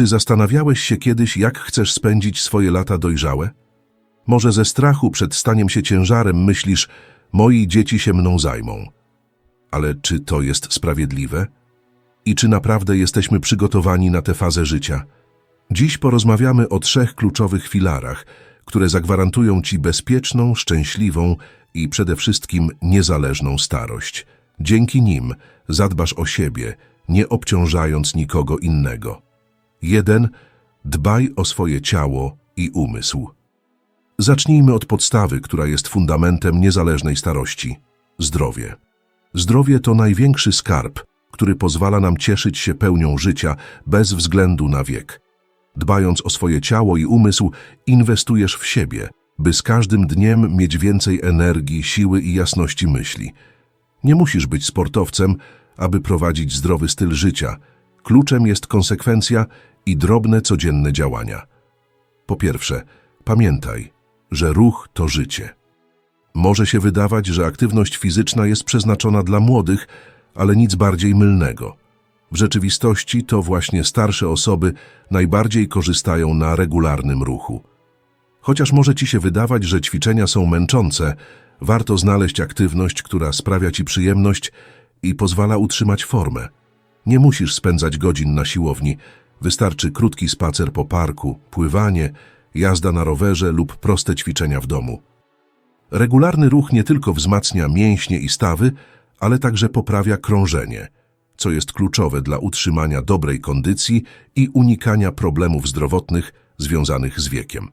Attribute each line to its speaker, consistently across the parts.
Speaker 1: Czy zastanawiałeś się kiedyś, jak chcesz spędzić swoje lata dojrzałe? Może ze strachu przed staniem się ciężarem myślisz, moi dzieci się mną zajmą. Ale czy to jest sprawiedliwe? I czy naprawdę jesteśmy przygotowani na tę fazę życia? Dziś porozmawiamy o trzech kluczowych filarach, które zagwarantują Ci bezpieczną, szczęśliwą i przede wszystkim niezależną starość. Dzięki nim zadbasz o siebie, nie obciążając nikogo innego. 1. Dbaj o swoje ciało i umysł. Zacznijmy od podstawy, która jest fundamentem niezależnej starości. Zdrowie. Zdrowie to największy skarb, który pozwala nam cieszyć się pełnią życia bez względu na wiek. Dbając o swoje ciało i umysł, inwestujesz w siebie, by z każdym dniem mieć więcej energii, siły i jasności myśli. Nie musisz być sportowcem, aby prowadzić zdrowy styl życia. Kluczem jest konsekwencja i drobne codzienne działania. Po pierwsze, pamiętaj, że ruch to życie. Może się wydawać, że aktywność fizyczna jest przeznaczona dla młodych, ale nic bardziej mylnego. W rzeczywistości to właśnie starsze osoby najbardziej korzystają na regularnym ruchu. Chociaż może ci się wydawać, że ćwiczenia są męczące, warto znaleźć aktywność, która sprawia ci przyjemność i pozwala utrzymać formę. Nie musisz spędzać godzin na siłowni, wystarczy krótki spacer po parku, pływanie, jazda na rowerze lub proste ćwiczenia w domu. Regularny ruch nie tylko wzmacnia mięśnie i stawy, ale także poprawia krążenie, co jest kluczowe dla utrzymania dobrej kondycji i unikania problemów zdrowotnych związanych z wiekiem.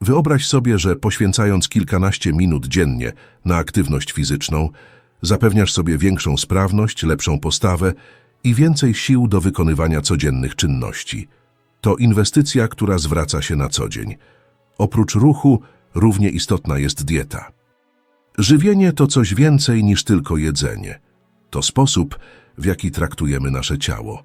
Speaker 1: Wyobraź sobie, że poświęcając kilkanaście minut dziennie na aktywność fizyczną, zapewniasz sobie większą sprawność, lepszą postawę i więcej sił do wykonywania codziennych czynności. To inwestycja, która zwraca się na co dzień. Oprócz ruchu, równie istotna jest dieta. Żywienie to coś więcej niż tylko jedzenie. To sposób, w jaki traktujemy nasze ciało.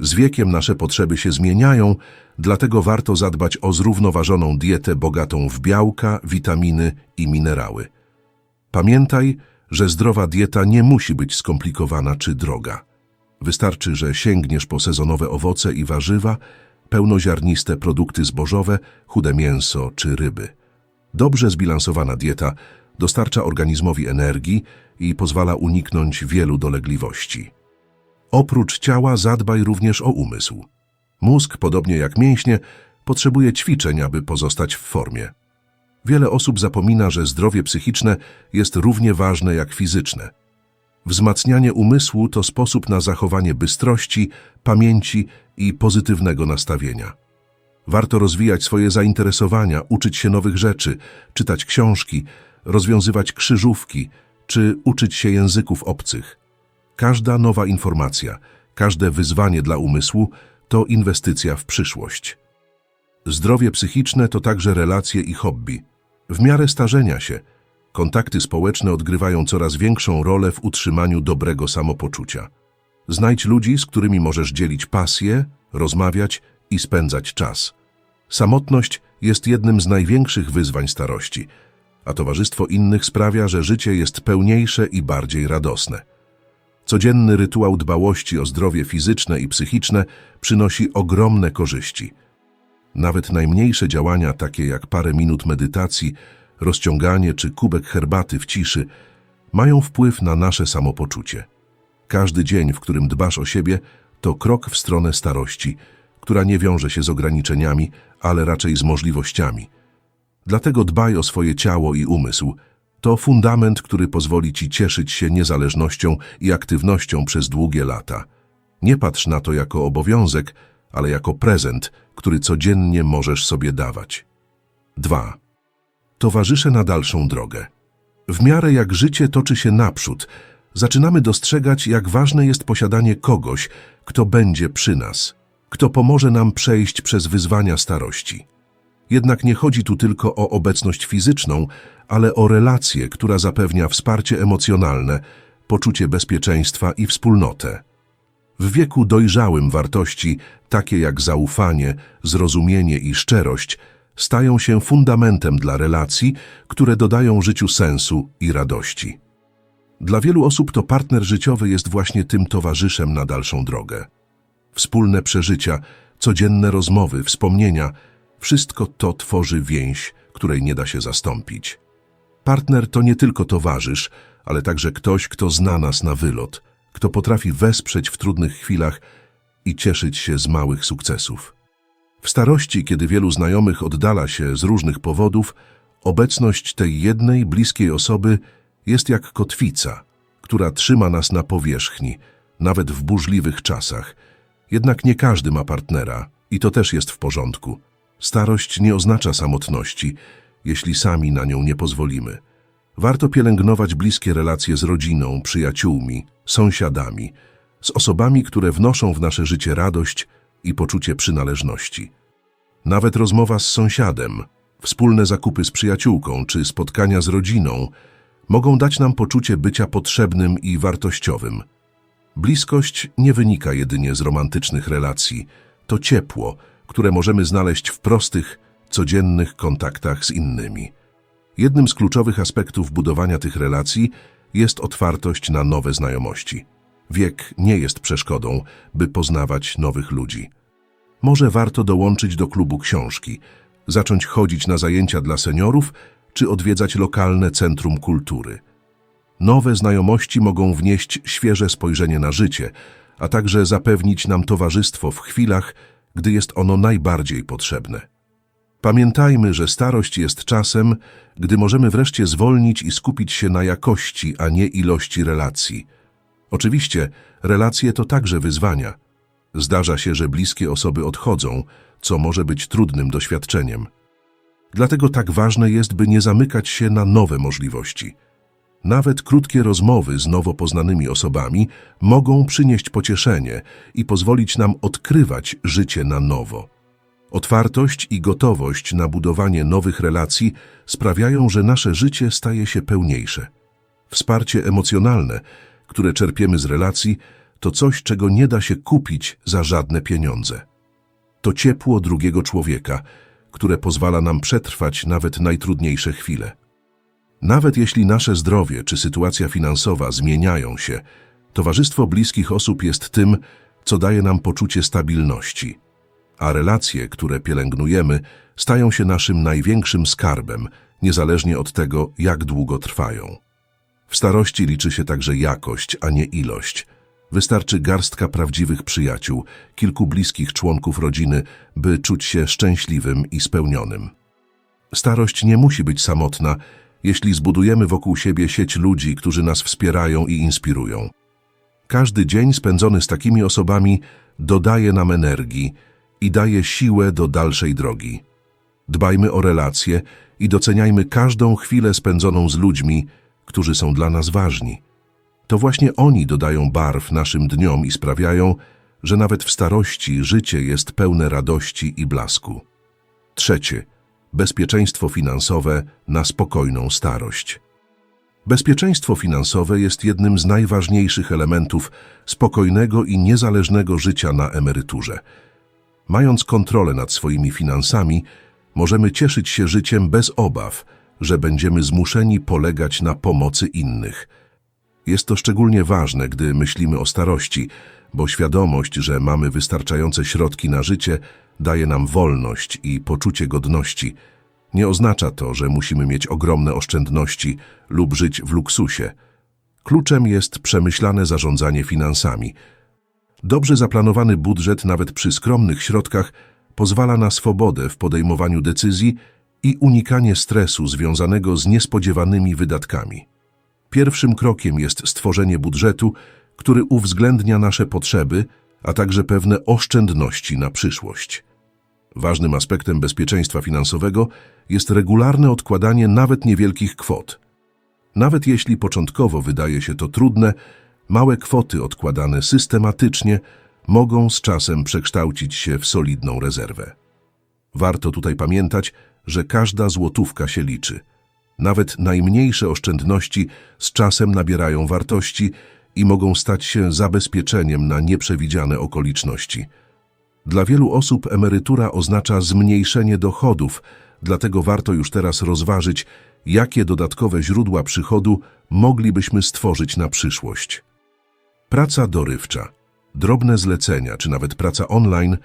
Speaker 1: Z wiekiem nasze potrzeby się zmieniają, dlatego warto zadbać o zrównoważoną dietę bogatą w białka, witaminy i minerały. Pamiętaj, że zdrowa dieta nie musi być skomplikowana czy droga. Wystarczy, że sięgniesz po sezonowe owoce i warzywa, pełnoziarniste produkty zbożowe, chude mięso czy ryby. Dobrze zbilansowana dieta dostarcza organizmowi energii i pozwala uniknąć wielu dolegliwości. Oprócz ciała zadbaj również o umysł. Mózg, podobnie jak mięśnie, potrzebuje ćwiczeń, aby pozostać w formie. Wiele osób zapomina, że zdrowie psychiczne jest równie ważne jak fizyczne. Wzmacnianie umysłu to sposób na zachowanie bystrości, pamięci i pozytywnego nastawienia. Warto rozwijać swoje zainteresowania, uczyć się nowych rzeczy, czytać książki, rozwiązywać krzyżówki czy uczyć się języków obcych. Każda nowa informacja, każde wyzwanie dla umysłu to inwestycja w przyszłość. Zdrowie psychiczne to także relacje i hobby. W miarę starzenia się, kontakty społeczne odgrywają coraz większą rolę w utrzymaniu dobrego samopoczucia. Znajdź ludzi, z którymi możesz dzielić pasje, rozmawiać i spędzać czas. Samotność jest jednym z największych wyzwań starości, a towarzystwo innych sprawia, że życie jest pełniejsze i bardziej radosne. Codzienny rytuał dbałości o zdrowie fizyczne i psychiczne przynosi ogromne korzyści. Nawet najmniejsze działania, takie jak parę minut medytacji, rozciąganie czy kubek herbaty w ciszy, mają wpływ na nasze samopoczucie. Każdy dzień, w którym dbasz o siebie, to krok w stronę starości, która nie wiąże się z ograniczeniami, ale raczej z możliwościami. Dlatego dbaj o swoje ciało i umysł. To fundament, który pozwoli ci cieszyć się niezależnością i aktywnością przez długie lata. Nie patrz na to jako obowiązek, ale jako prezent, który codziennie możesz sobie dawać. 2. Towarzysze na dalszą drogę. W miarę jak życie toczy się naprzód, zaczynamy dostrzegać, jak ważne jest posiadanie kogoś, kto będzie przy nas, kto pomoże nam przejść przez wyzwania starości. Jednak nie chodzi tu tylko o obecność fizyczną, ale o relację, która zapewnia wsparcie emocjonalne, poczucie bezpieczeństwa i wspólnotę. W wieku dojrzałym wartości, takie jak zaufanie, zrozumienie i szczerość, stają się fundamentem dla relacji, które dodają życiu sensu i radości. Dla wielu osób to partner życiowy jest właśnie tym towarzyszem na dalszą drogę. Wspólne przeżycia, codzienne rozmowy, wspomnienia, wszystko to tworzy więź, której nie da się zastąpić. Partner to nie tylko towarzysz, ale także ktoś, kto zna nas na wylot, kto potrafi wesprzeć w trudnych chwilach i cieszyć się z małych sukcesów. W starości, kiedy wielu znajomych oddala się z różnych powodów, obecność tej jednej bliskiej osoby jest jak kotwica, która trzyma nas na powierzchni, nawet w burzliwych czasach. Jednak nie każdy ma partnera i to też jest w porządku. Starość nie oznacza samotności, jeśli sami na nią nie pozwolimy. Warto pielęgnować bliskie relacje z rodziną, przyjaciółmi, sąsiadami, z osobami, które wnoszą w nasze życie radość i poczucie przynależności. Nawet rozmowa z sąsiadem, wspólne zakupy z przyjaciółką czy spotkania z rodziną mogą dać nam poczucie bycia potrzebnym i wartościowym. Bliskość nie wynika jedynie z romantycznych relacji, to ciepło, które możemy znaleźć w prostych, codziennych kontaktach z innymi. Jednym z kluczowych aspektów budowania tych relacji jest otwartość na nowe znajomości. Wiek nie jest przeszkodą, by poznawać nowych ludzi. Może warto dołączyć do klubu książki, zacząć chodzić na zajęcia dla seniorów czy odwiedzać lokalne centrum kultury. Nowe znajomości mogą wnieść świeże spojrzenie na życie, a także zapewnić nam towarzystwo w chwilach, gdy jest ono najbardziej potrzebne. Pamiętajmy, że starość jest czasem, gdy możemy wreszcie zwolnić i skupić się na jakości, a nie ilości relacji. Oczywiście, relacje to także wyzwania. Zdarza się, że bliskie osoby odchodzą, co może być trudnym doświadczeniem. Dlatego tak ważne jest, by nie zamykać się na nowe możliwości. Nawet krótkie rozmowy z nowo poznanymi osobami mogą przynieść pocieszenie i pozwolić nam odkrywać życie na nowo. Otwartość i gotowość na budowanie nowych relacji sprawiają, że nasze życie staje się pełniejsze. Wsparcie emocjonalne, które czerpiemy z relacji, to coś, czego nie da się kupić za żadne pieniądze. To ciepło drugiego człowieka, które pozwala nam przetrwać nawet najtrudniejsze chwile. Nawet jeśli nasze zdrowie czy sytuacja finansowa zmieniają się, towarzystwo bliskich osób jest tym, co daje nam poczucie stabilności, a relacje, które pielęgnujemy, stają się naszym największym skarbem, niezależnie od tego, jak długo trwają. W starości liczy się także jakość, a nie ilość. Wystarczy garstka prawdziwych przyjaciół, kilku bliskich członków rodziny, by czuć się szczęśliwym i spełnionym. Starość nie musi być samotna, jeśli zbudujemy wokół siebie sieć ludzi, którzy nas wspierają i inspirują. Każdy dzień spędzony z takimi osobami dodaje nam energii i daje siłę do dalszej drogi. Dbajmy o relacje i doceniajmy każdą chwilę spędzoną z ludźmi, którzy są dla nas ważni. To właśnie oni dodają barw naszym dniom i sprawiają, że nawet w starości życie jest pełne radości i blasku. Trzecie. Bezpieczeństwo finansowe na spokojną starość. Bezpieczeństwo finansowe jest jednym z najważniejszych elementów spokojnego i niezależnego życia na emeryturze. Mając kontrolę nad swoimi finansami, możemy cieszyć się życiem bez obaw, że będziemy zmuszeni polegać na pomocy innych. Jest to szczególnie ważne, gdy myślimy o starości, bo świadomość, że mamy wystarczające środki na życie, daje nam wolność i poczucie godności. Nie oznacza to, że musimy mieć ogromne oszczędności lub żyć w luksusie. Kluczem jest przemyślane zarządzanie finansami. Dobrze zaplanowany budżet, nawet przy skromnych środkach, pozwala na swobodę w podejmowaniu decyzji i unikanie stresu związanego z niespodziewanymi wydatkami. Pierwszym krokiem jest stworzenie budżetu, który uwzględnia nasze potrzeby, a także pewne oszczędności na przyszłość. Ważnym aspektem bezpieczeństwa finansowego jest regularne odkładanie nawet niewielkich kwot. Nawet jeśli początkowo wydaje się to trudne, małe kwoty odkładane systematycznie mogą z czasem przekształcić się w solidną rezerwę. Warto tutaj pamiętać, że każda złotówka się liczy. Nawet najmniejsze oszczędności z czasem nabierają wartości i mogą stać się zabezpieczeniem na nieprzewidziane okoliczności. Dla wielu osób emerytura oznacza zmniejszenie dochodów, dlatego warto już teraz rozważyć, jakie dodatkowe źródła przychodu moglibyśmy stworzyć na przyszłość. Praca dorywcza, drobne zlecenia czy nawet praca online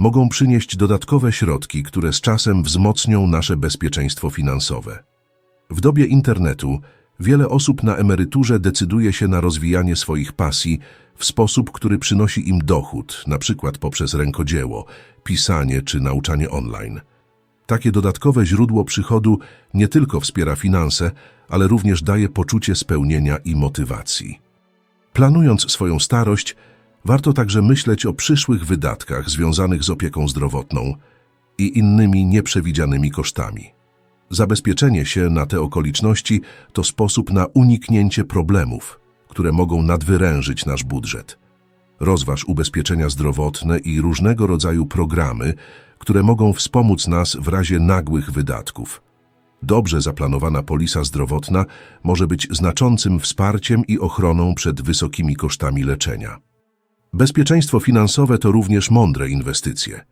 Speaker 1: mogą przynieść dodatkowe środki, które z czasem wzmocnią nasze bezpieczeństwo finansowe. W dobie internetu wiele osób na emeryturze decyduje się na rozwijanie swoich pasji w sposób, który przynosi im dochód, przykład poprzez rękodzieło, pisanie czy nauczanie online. Takie dodatkowe źródło przychodu nie tylko wspiera finanse, ale również daje poczucie spełnienia i motywacji. Planując swoją starość, warto także myśleć o przyszłych wydatkach związanych z opieką zdrowotną i innymi nieprzewidzianymi kosztami. Zabezpieczenie się na te okoliczności to sposób na uniknięcie problemów, które mogą nadwyrężyć nasz budżet. Rozważ ubezpieczenia zdrowotne i różnego rodzaju programy, które mogą wspomóc nas w razie nagłych wydatków. Dobrze zaplanowana polisa zdrowotna może być znaczącym wsparciem i ochroną przed wysokimi kosztami leczenia. Bezpieczeństwo finansowe to również mądre inwestycje.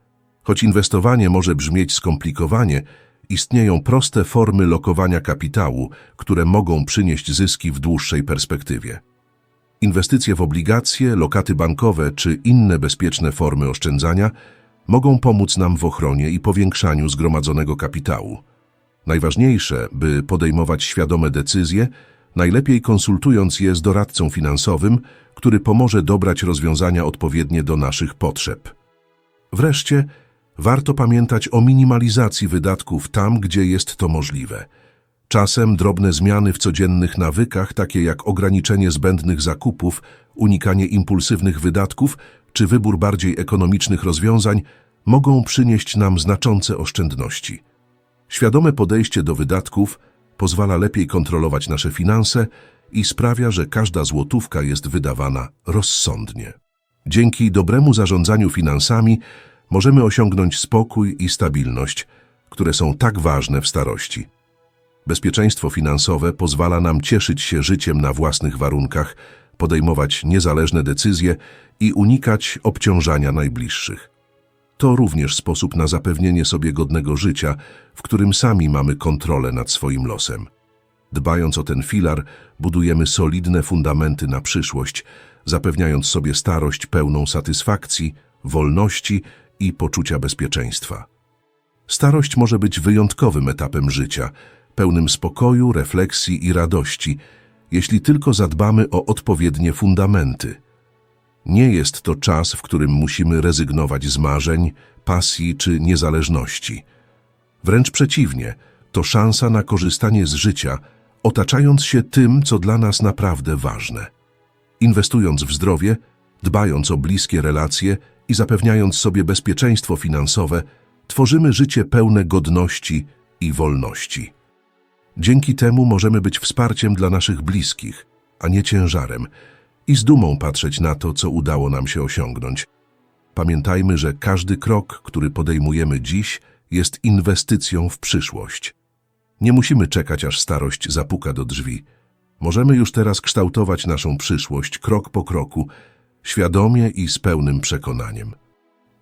Speaker 1: Choć inwestowanie może brzmieć skomplikowanie, istnieją proste formy lokowania kapitału, które mogą przynieść zyski w dłuższej perspektywie. Inwestycje w obligacje, lokaty bankowe czy inne bezpieczne formy oszczędzania mogą pomóc nam w ochronie i powiększaniu zgromadzonego kapitału. Najważniejsze, by podejmować świadome decyzje, najlepiej konsultując je z doradcą finansowym, który pomoże dobrać rozwiązania odpowiednie do naszych potrzeb. Wreszcie, warto pamiętać o minimalizacji wydatków tam, gdzie jest to możliwe. Czasem drobne zmiany w codziennych nawykach, takie jak ograniczenie zbędnych zakupów, unikanie impulsywnych wydatków czy wybór bardziej ekonomicznych rozwiązań, mogą przynieść nam znaczące oszczędności. Świadome podejście do wydatków pozwala lepiej kontrolować nasze finanse i sprawia, że każda złotówka jest wydawana rozsądnie. Dzięki dobremu zarządzaniu finansami możemy osiągnąć spokój i stabilność, które są tak ważne w starości. Bezpieczeństwo finansowe pozwala nam cieszyć się życiem na własnych warunkach, podejmować niezależne decyzje i unikać obciążania najbliższych. To również sposób na zapewnienie sobie godnego życia, w którym sami mamy kontrolę nad swoim losem. Dbając o ten filar, budujemy solidne fundamenty na przyszłość, zapewniając sobie starość pełną satysfakcji, wolności i poczucia bezpieczeństwa. Starość może być wyjątkowym etapem życia, pełnym spokoju, refleksji i radości, jeśli tylko zadbamy o odpowiednie fundamenty. Nie jest to czas, w którym musimy rezygnować z marzeń, pasji czy niezależności. Wręcz przeciwnie, to szansa na korzystanie z życia, otaczając się tym, co dla nas naprawdę ważne. Inwestując w zdrowie, dbając o bliskie relacje i zapewniając sobie bezpieczeństwo finansowe, tworzymy życie pełne godności i wolności. Dzięki temu możemy być wsparciem dla naszych bliskich, a nie ciężarem, i z dumą patrzeć na to, co udało nam się osiągnąć. Pamiętajmy, że każdy krok, który podejmujemy dziś, jest inwestycją w przyszłość. Nie musimy czekać, aż starość zapuka do drzwi. Możemy już teraz kształtować naszą przyszłość krok po kroku, świadomie i z pełnym przekonaniem.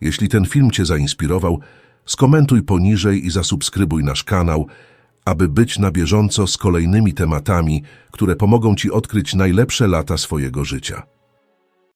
Speaker 1: Jeśli ten film Cię zainspirował, skomentuj poniżej i zasubskrybuj nasz kanał, aby być na bieżąco z kolejnymi tematami, które pomogą Ci odkryć najlepsze lata swojego życia.